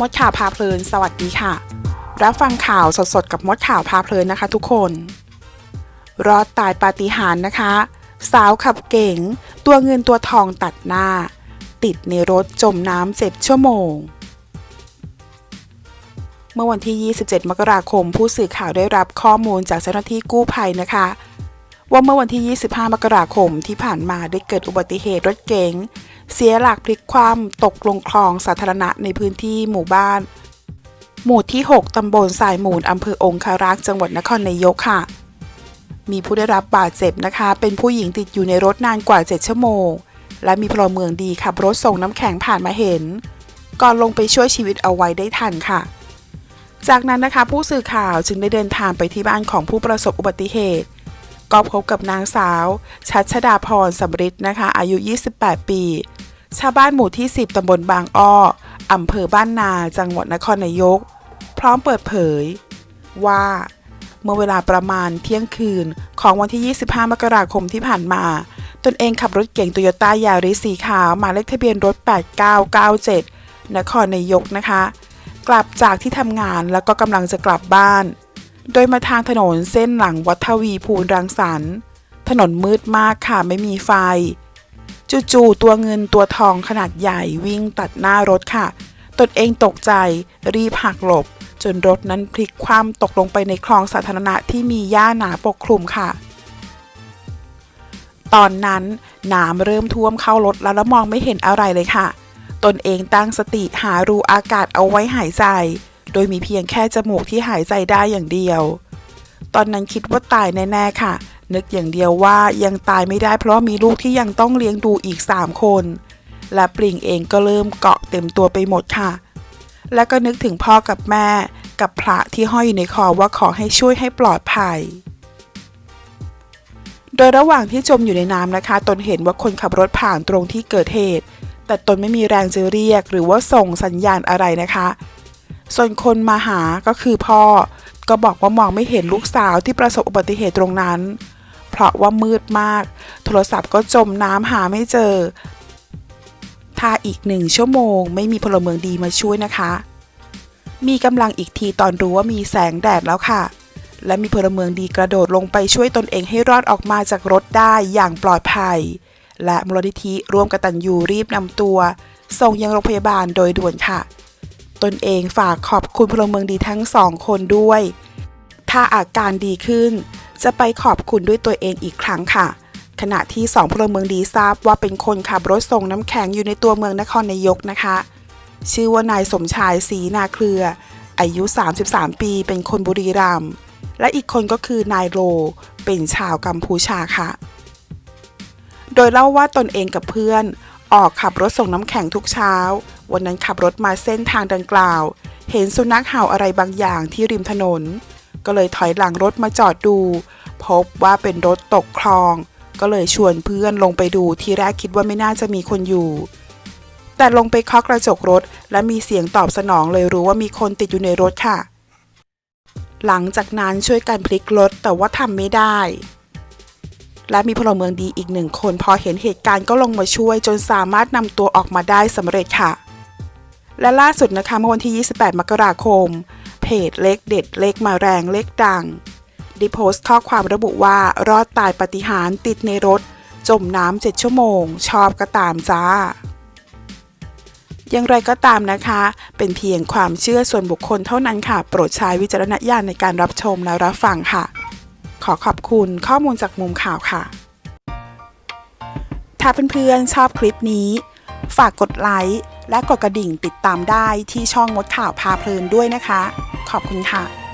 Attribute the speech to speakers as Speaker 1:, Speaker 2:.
Speaker 1: มดข่าวพาเพลิน สวัสดีค่ะ รับฟังข่าวสดๆ กับมดข่าวพาเพลินนะคะ ทุกคน รอดตายปาฏิหาริย์นะคะ สาวขับเก๋งตัวเงินตัวทองตัดหน้า ติดในรถจมน้ำเจ็ดชั่วโมง เมื่อวันที่ 27 มกราคม ผู้สื่อข่าวได้รับข้อมูลจากเจ้าหน้าที่กู้ภัยนะคะ ว่าเมื่อวันที่ 25 มกราคมที่ผ่านมาได้เกิดอุบัติเหตุรถเก๋งเสียหลักพลิกคว่ำตกลงคลองสาธารณะในพื้นที่หมู่บ้าน หมู่ที่ 6 ตำบลสายมูล อำเภอองคารักษ์จังหวัดนครนายกค่ะ มีผู้ได้รับบาดเจ็บนะคะ เป็นผู้หญิงติดอยู่ในรถนานกว่า 7 ชั่วโมง และมีพลเมืองดีขับรถส่งน้ำแข็งผ่านมาเห็น ก่อนลงไปช่วยชีวิตเอาไว้ได้ทันค่ะ จากนั้นนะคะผู้สื่อข่าวจึงได้เดินทางไปที่บ้านของผู้ประสบอุบัติเหตุ ก็พบกับนางสาว ชัชดาพรสำริดนะคะ อายุ 28 ปี ชาวบ้านหมู่ที่ 10 ตำบลบางอ้ออำเภอบ้านนา จังหวัดนครนายก พร้อมเปิดเผย ว่า เมื่อเวลาประมาณเที่ยงคืนของวันที่ 25 มกราคมที่ผ่านมา ตนเองขับรถเก่งโตโยต้ายาริสสีขาวหมายเลขทะเบียนรถ 8997 นครนายกนะคะ กลับจากที่ทำงานแล้วก็กำลังจะกลับบ้าน โดยมาทางถนนเส้นหลังวัดทวีภูลรังสรรค์ ถนนมืดมากค่ะไม่มีไฟ จู่ๆตัวเงินตัวทองขนาดใหญ่วิ่งตัดหน้ารถค่ะ ตนเองตกใจรีบหักหลบ จนรถนั้นพลิกคว่ำตกลงไปในคลองสาธารณะที่มีหญ้าหนาปกคลุมค่ะ ตอนนั้นน้ำเริ่มท่วมเข้ารถแล้วแล้วมองไม่เห็นอะไรเลยค่ะ ตนเองตั้งสติหารูอากาศเอาไว้หายใจ โดยมีเพียงแค่จมูกที่หายใจได้อย่างเดียว ตอนนั้นคิดว่าตายแน่ๆค่ะ นึกอย่างเดียวว่ายังตายไม่ได้เพราะมีลูกที่ยังต้องเลี้ยงดูอีก 3 คน และปริงเองก็เริ่มเกาะเต็มตัวไปหมดค่ะ แล้วก็นึกถึงพ่อกับแม่ กับพระที่ห้อยอยู่ในคอว่าขอให้ช่วยให้ปลอดภัย โดยระหว่างที่จมอยู่ในน้ำนะคะ ตนเห็นว่าคนขับรถผ่านตรงที่เกิดเหตุ แต่ตนไม่มีแรงจะเรียก หรือว่าส่งสัญญาณอะไรนะคะ ส่วนคนมาหาก็คือพ่อ ก็บอกว่ามองไม่เห็นลูกสาวที่ประสบอุบัติเหตุตรงนั้น เพราะว่ามืดมาก โทรศัพท์ก็จมน้ำหาไม่เจอถ้าอีกหนึ่งชั่วโมง ไม่มีพลเมืองดีมาช่วยนะคะ มีกำลังอีกทีตอนรู้ว่ามีแสงแดดแล้วค่ะ และมีพลเมืองดีกระโดดลงไปช่วยตนเองให้รอดออกมาจากรถได้อย่างปลอดภัย และมูลนิธิร่วมกตัญญูรีบนำตัว ส่งยังโรงพยาบาลโดยด่วนค่ะ ตนเองฝากขอบคุณพลเมืองดีทั้งสองคนด้วย ถ้าอาการดีขึ้น จะไปขอบคุณด้วยตัวเองอีกครั้งค่ะ ขณะที่สองพลเมืองดีทราบว่าเป็นคนขับรถส่งน้ำแข็งอยู่ในตัวเมืองนครนายกนะคะ ชื่อว่านายสมชายศรีนาเครือ อายุ 33 ปีเป็นคนบุรีรัมย์และอีกคนก็คือนายโร เป็นชาวกัมพูชาค่ะ โดยเล่าว่าตนเองกับเพื่อน ออกขับรถส่งน้ำแข็งทุกเช้า วันนั้นขับรถมาเส้นทางดังกล่าว เห็นสุนัขเห่าอะไรบางอย่างที่ริมถนน ก็เลยถอยหลังรถมาจอดดู พบว่าเป็นรถตกคลอง ก็เลยชวนเพื่อนลงไปดูที่แรกคิดว่าไม่น่าจะมีคนอยู่ แต่ลงไปเคาะกระจกรถ และมีเสียงตอบสนองเลยรู้ว่ามีคนติดอยู่ในรถค่ะ หลังจากนั้นช่วยกันพลิกรถแต่ว่าทำไม่ได้ และมีพลเมืองดีอีกหนึ่งคนพอเห็นเหตุการณ์ก็ลงมาช่วย จนสามารถนำตัวออกมาได้สำเร็จค่ะ และล่าสุดนะคะเมื่อวันที่ 28 มกราคม เพจเล็กเด็ดเล็กมาแรงเล็กดังได้โพสต์ข้อความระบุว่ารอดตายปฏิหารติดในรถ จมน้ำเจ็ดชั่วโมง ชอบก็ตามจ้า อย่างไรก็ตามนะคะ เป็นเพียงความเชื่อส่วนบุคคลเท่านั้นค่ะ โปรดใช้วิจารณญาณในการรับชมและรับฟังค่ะ อขอบคุณข้อมูลจากมุมข่าวค่ะ ถ้าเพื่อนๆชอบคลิปนี้ ฝากกดไลค์และกดกระดิ่งติดตามได้ที่ช่องมดข่าวพาเพลินด้วยนะคะ ขอบคุณค่ะ